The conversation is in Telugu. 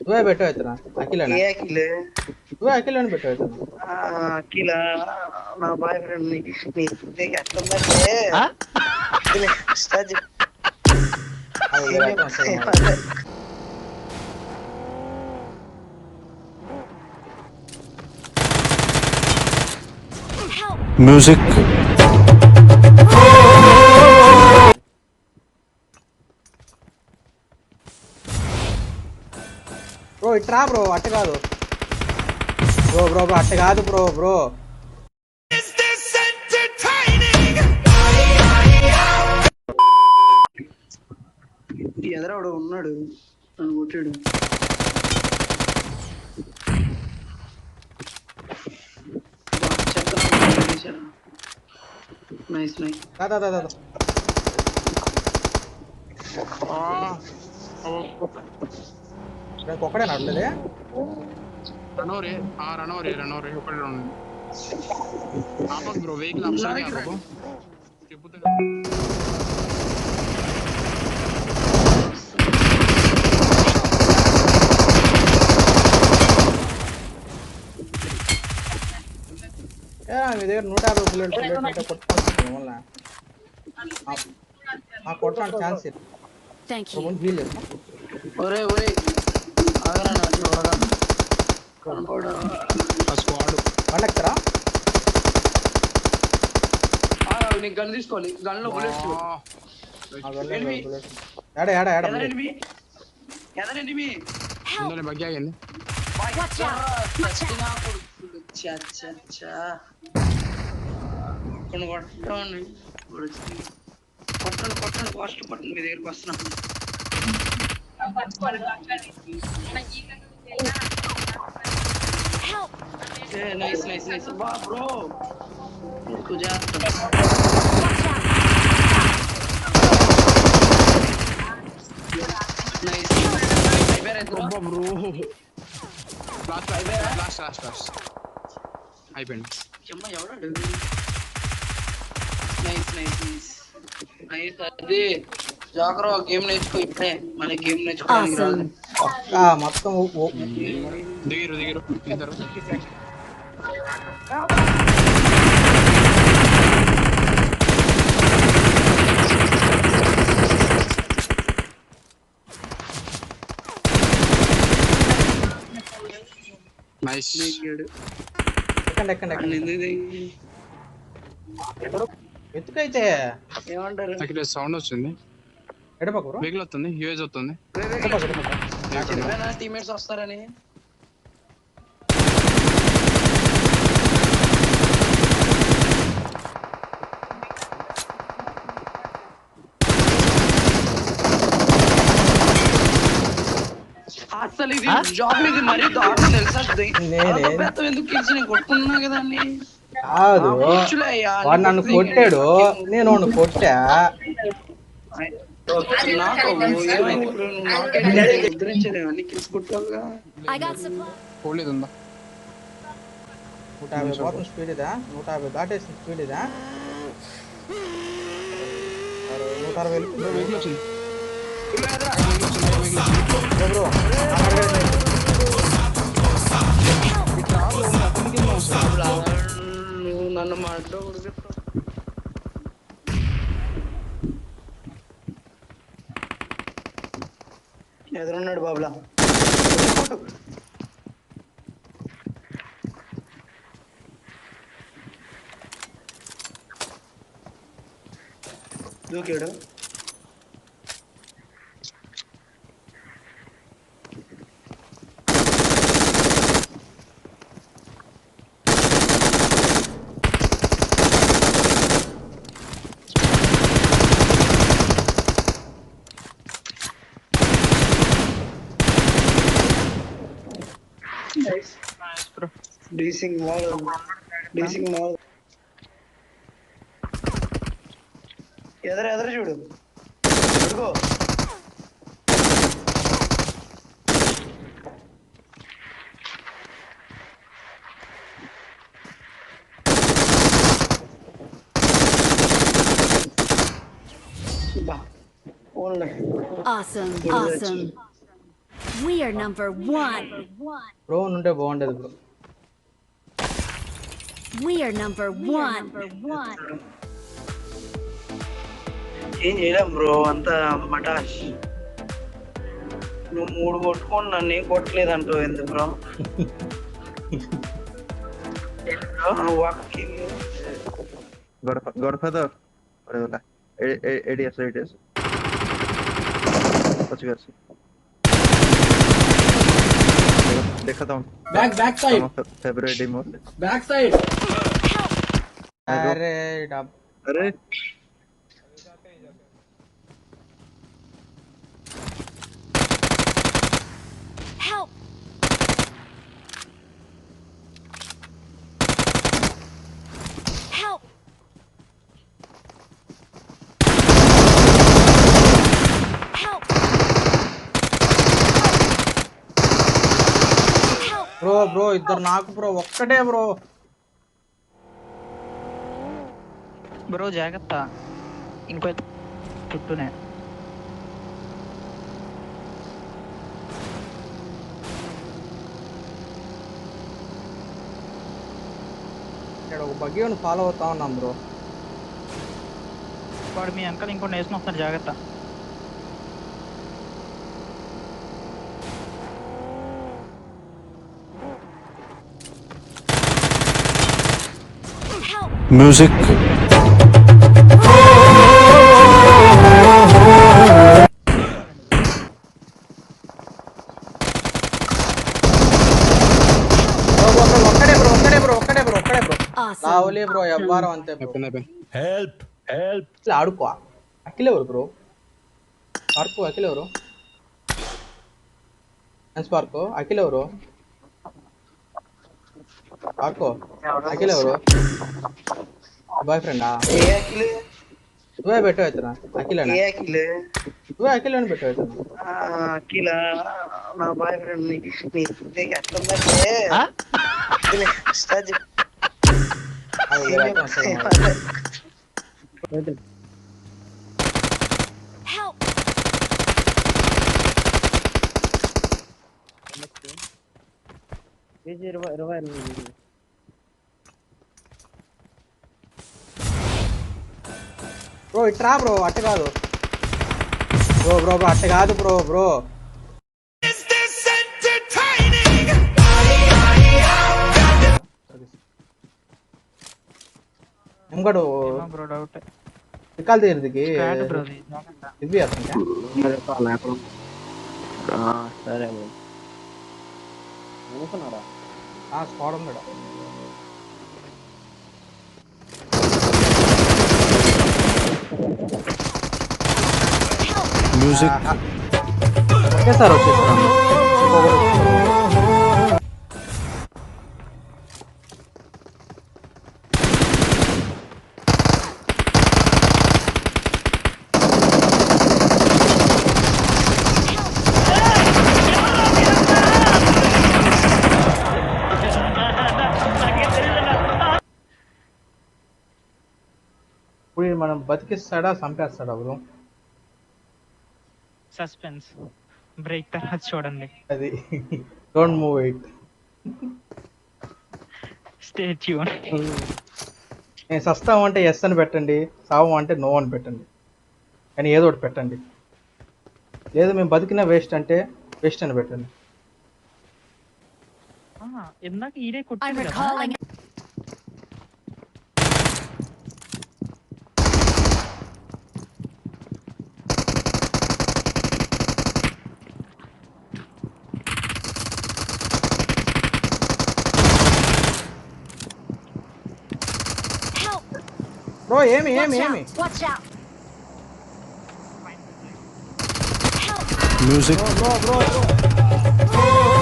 तू है बैठो इतना अकेला ना? ये अकेले। वे अकेला ना बैठो इतना? हाँ, अकेला। ना बाय फ्रेंड नहीं नहीं देख तुम तो मत ले हाँ? सज हाँ, तो Music. బ్రో ఇట్రా బ్రో అట్ట కాదు. బ్రో బ్రో బ్రో అట్ట కాదు బ్రో బ్రో. ఎదరవాడు ఉన్నాడు. నన్ను కొట్టాడు. నైస్ నైస్ దా దా దా దా దా. రేపు ఒక్కడే నడలేదు రనోరే ఆ రనోరే రనోరే ఒకటి రెండు ఆపకు బ్రో వెహికల్ అప్సైడ్ ఆపకు చెప్పుతా ఏ మీ దగ్గర నూట యాభై బుల్లెట్ బుల్లెట్ ఉంటే కొట్టుకోవచ్చు వల్ల ఆ కొట్టడానికి ఛాన్స్ ఇది Thank you. ముందు వీలు ఒరే ఒరే ఆగు, నీకు గన్ తీసుకోవాలి గన్లో బుల్లెట్స్ ఆ వెళ్ళే ఎనిమి. బుల్లెట్ ఏడ ఏడ ఏడ బుల్లెట్ ఎదరెనిమి ఎదరెనిమి ఆగింది! కొన్ని కొట్టండి కొట్టండి కొట్టండి ఫాస్ట్ కొట్టండి మీ దగ్గరికి వస్తున్నా Help! నైస్ నైస్ నైస్ బా బ్రో కుజా నైస్ అయిపోయారు bro last last last last అయిపోయింది చెమ్మ ఎవడాడు నైస్ నైస్ నైస్ నైస్ అది జాగ్రత్త గేమ్ నేర్చుకో ఇప్పుడే. మన గేమ్ నేర్చుకోవడానికి రాదు. Awesome. ఆ మొత్తం ఓ- ఓ- దిగిరు దిగిరు. ఇద్దరు. నైస్. దిగాడు. ఎక్కండి ఎక్కండి అని ఎక్కండి ఎందుకు దిగి- ఎత్తుకైతే ఏమంటారు? నాకు సౌండ్ వచ్చింది ఎడపకు బ్రో వెహికల్ వస్తుంది యూఎస్ వస్తుంది టీమేట్స్ వస్తారని. అసలు ఇది జాబ్ ఇది మరీ దారుణం తెలుసా? ఎందుకు నేను కొట్టుకున్నా కదా వాడు నన్ను కొట్టాడు. నేను కొట్టా. నువ్వు. పోలేదు నూట యాభై పోతుంది స్పీడ్ ఇదా నూట యాభై దాటేసిన స్పీడ్ ఇదా నూట అరవై వెళ్ళిపోయింది. బ్రో వెహికల్ ఎదురున్నాడు బాబులా దూకాడు డీసింగ్ మాల్ డీసింగ్ మాల్ ఎదర ఎదర చూడు అడుగో బా only Awesome. Awesome. We are number one. Bro ఉంటే బాగుండేది bro We are number one. ఏం చేయలేం బ్రో అంతా మటాష్ నువ్వు మూడు కొట్టుకొని నన్ను ఏం కొట్టలేదంటావు ఎందుకు bro walking Godfather. Whatever. ADS, ADS. देखा था back back side February mode back side अरे डब। अरे ఇద్దరు నాకు బ్రో ఒక్కటే బ్రో. బ్రో జాగ్రత్త. ఇంకో చుట్టూనే ఇక్కడ ఒక బగ్గీ ఫాలో అవుతా ఉన్నాం బ్రో. వాడు మీ వెనకాల ఇంకో నేసిన వస్తాడు జాగ్రత్త Help! music bro bro bro ఒక్కడే బ్రో ఒక్కడే బ్రో ఒక్కడే బ్రో ఒక్కడే బ్రో Awesome. లావులే బ్రో ఎవ్వరం అంతే help help. ఇట్లా ఆడుకో. అఖిల్ ఎవరు బ్రో? పార్కు అఖిల్ ఎవరు? హెన్స్ పార్కు అఖిల్ ఎవరు పార్కు అఖిల్ ఎవరు బాయ్ ఫ్రెండా ఏ అఖిల్ నువ్వే పెట్టు అవుతున్నా అఖిలేనా ఏ అఖిల్ నువ్వే అఖిల్ అని పెట్టు అవుతున్నా ఆ, అఖిల నా బాయ్ ఫ్రెండ్ నీ నీ ఇది బ్రో ఇట్రా బ్రో అట్ట కాదు. బ్రో బ్రో బ్రో అట్ట కాదు బ్రో బ్రో. ఇంకోటి బ్రో డౌట్ తీరుదికి బ్రో ఇది జాగ్రత్త ఇది ആ സ്കോഡൊന്നും ഇടാം music okay sir okay sir మనం బతికిస్తాడా చంపేస్తాడా బ్రో సస్పెన్స్ బ్రేక్ తర్వాత చూడండి. అది. Don't move it stay tune నేను సస్తాం అంటే ఎస్ అని పెట్టండి సావం అంటే నో అని పెట్టండి. కానీ ఏదో ఒకటి పెట్టండి. లేదు మేము బతికిన వేస్ట్ అంటే వేస్ట్ అని పెట్టండి. ఇందాక ఈడే I'm Bro, hear me, hear me, hear me. Watch out. Music. Bro, bro,